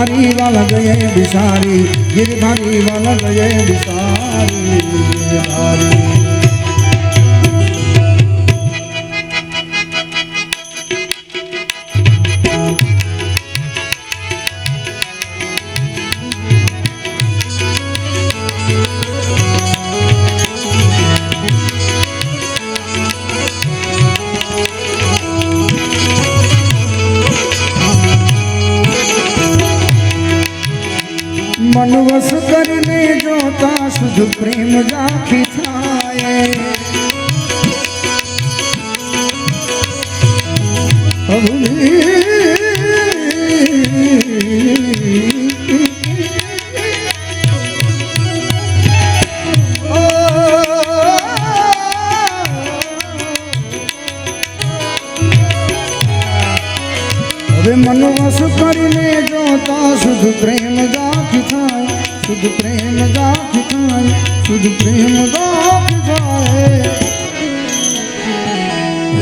બિસારી વાલા જય બિસારી ગિરધારી વાલા જય બિસારી Oh,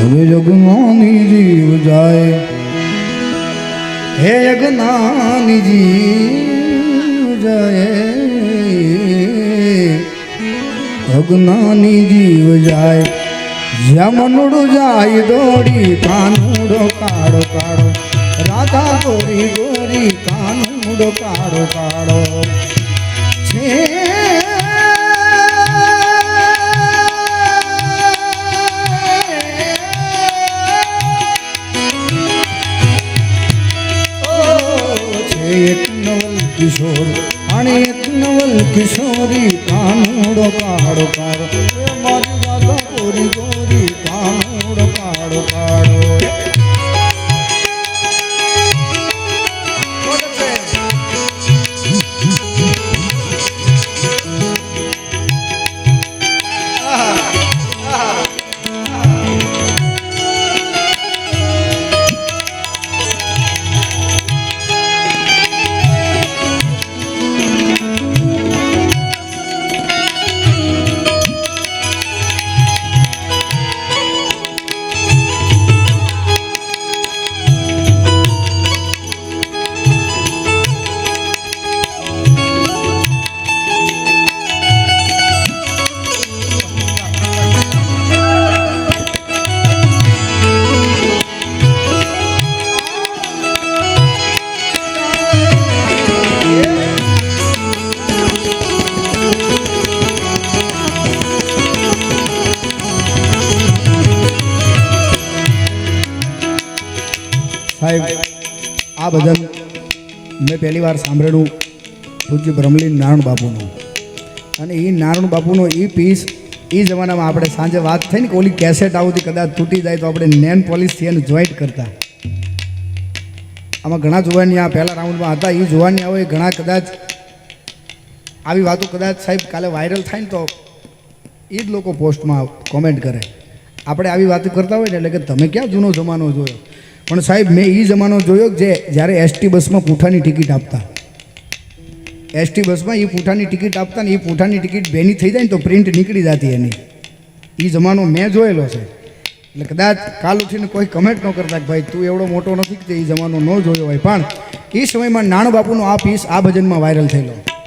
હવે જગનાની જીવ જાય હે જગનાની જીવ જાય અજ્ઞાની જીવ જાય જમનુડું જાય દોડી કાનુડો કાળો કાળો રાધા ગોરી ગોરી કાનુડો કાળો કાળો છે એક નવલ કિશોર અને એક નવલ કિશોરી કાનુડો કાળો કાળો. મારી આ ભજન મેં પહેલી વાર સાંભળેલું પૂજ્ય બ્રહ્મલીન નારાયણ બાપુનું. અને એ નારાયણ બાપુનો એ પીસ એ જમાનામાં આપણે સાંજે વાત થઈ ને ઓલી કેસેટ આવતી કદાચ તૂટી જાય તો આપણે નેન પોલિસથી એને જોઈન્ટ કરતા. આમાં ઘણા જોવાની આ પહેલા રાઉન્ડમાં હતા. એ જોવાની આવે ઘણા કદાચ આવી વાતો કદાચ સાહેબ કાલે વાયરલ થાય ને તો એ જ લોકો પોસ્ટમાં કોમેન્ટ કરે. આપણે આવી વાતો કરતા હોય ને એટલે કે તમે ક્યાં જૂનો જમાનો જોયો? પણ સાહેબ, મેં એ જમાનો જોયો જે જ્યારે એસટી બસમાં પૂઠાની ટિકિટ આપતા. એસટી બસમાં એ પૂઠાની ટિકિટ આપતા ને એ પૂઠાની ટિકિટ બેની થઈ જાય ને તો પ્રિન્ટ નીકળી જતી એની. એ જમાનો મેં જોયેલો છે. એટલે કદાચ કાલ ઉઠીને કોઈ કમેન્ટ ન કરતા કે ભાઈ, તું એવડો મોટો નથી કે એ જમાનો ન જોયો હોય. પણ એ સમયમાં નાણ બાપુનો આ પીસ આ ભજનમાં વાયરલ થયેલો.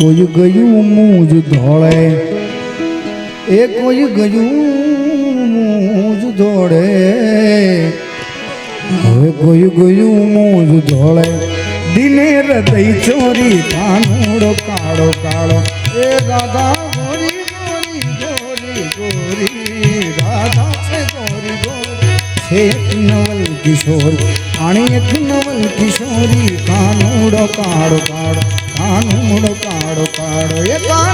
કોઈ ગયું મૂજ ધોળે. એ કોઈ ગયું મૂજ ધોળે. હવે કોઈ ગયું મૂજ ધોળે. દિને હૃદય ચોરી કાનુડો કાળો કાળો. એ દાદા ગોરી ગોરી ગોરી ગોરી. દાદા છે ગોરી ગોરી. છે એક નવલ કિશોર, આણી એક નવલ કિશોરી. કાનુડો કાળો કાળો કાનુડો કાળો કાળો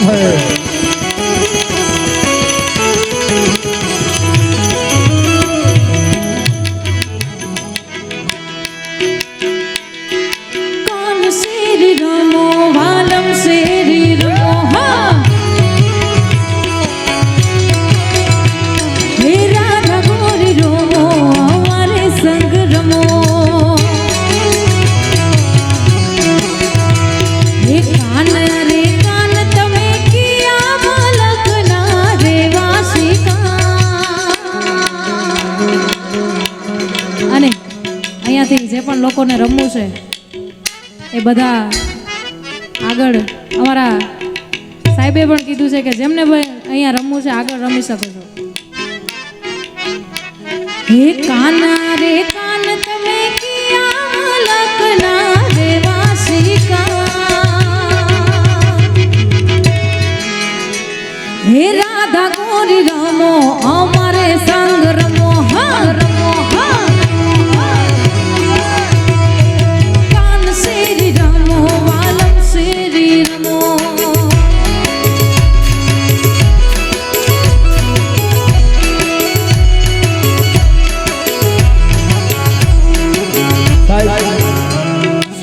love her. જે પણ લોકોને રમવું છે, એ બધા આગળ અમારા સાહેબે પણ કીધું છે કે જેમને ભાઈ અહીંયા રમવું છે, આગળ રમી શકો છો. હે કાના રે કાન, તમે કિયા લખના દેવાસી કા હે રાધા ગોરી રમો, અમારે સંગ રમો, હા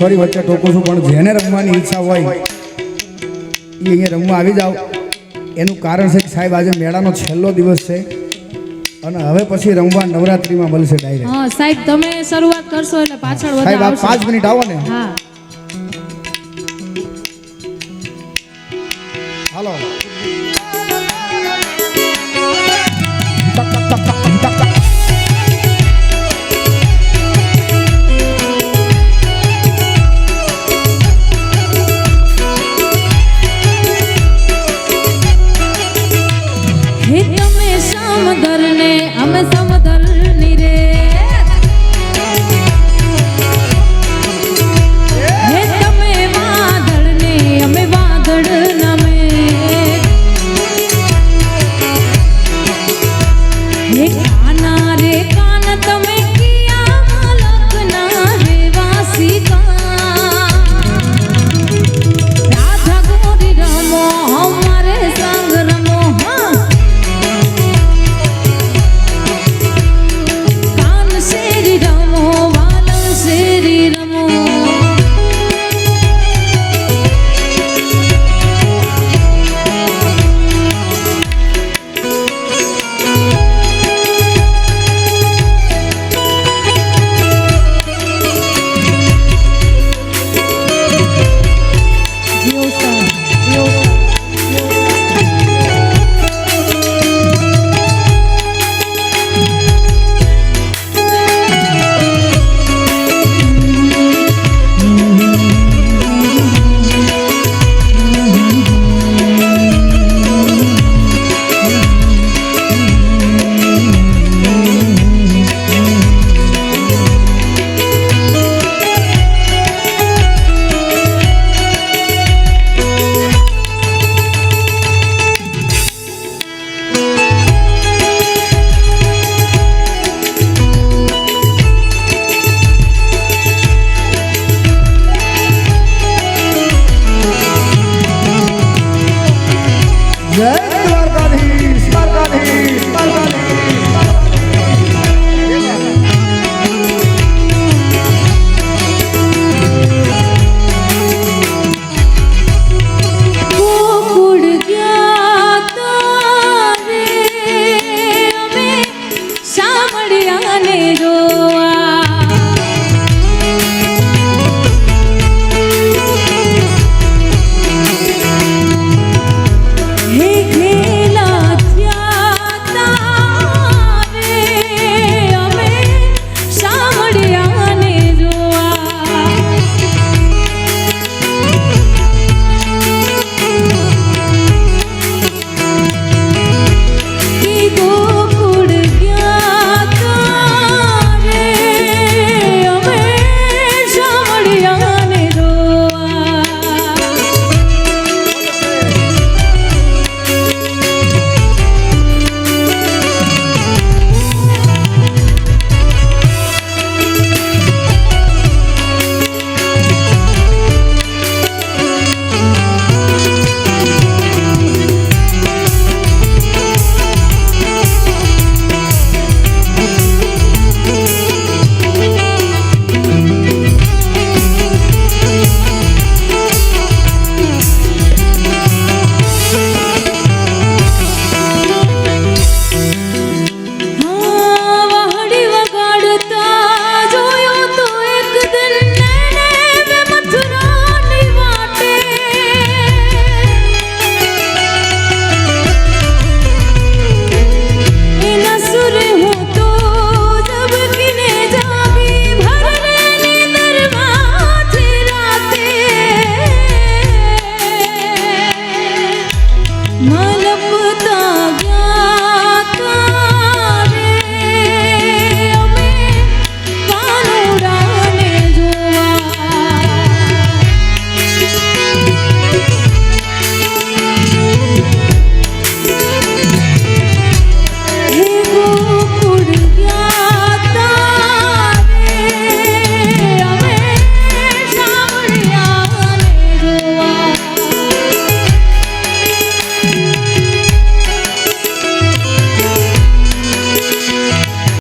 સોરી વચ્ચે ટોકું છું પણ જેને રમવાની ઈચ્છા હોય એ અહીંયા રમવા આવી જાઓ. એનું કારણ છે કે સાહેબ આજે મેળાનો છેલ્લો દિવસ છે અને હવે પછી રમવા નવરાત્રીમાં મળશે ડાયરેક્ટ. હા સાહેબ તમે શરૂઆત કરશો એટલે પાછળ સાહેબ પાંચ મિનિટ આવો ને. હા.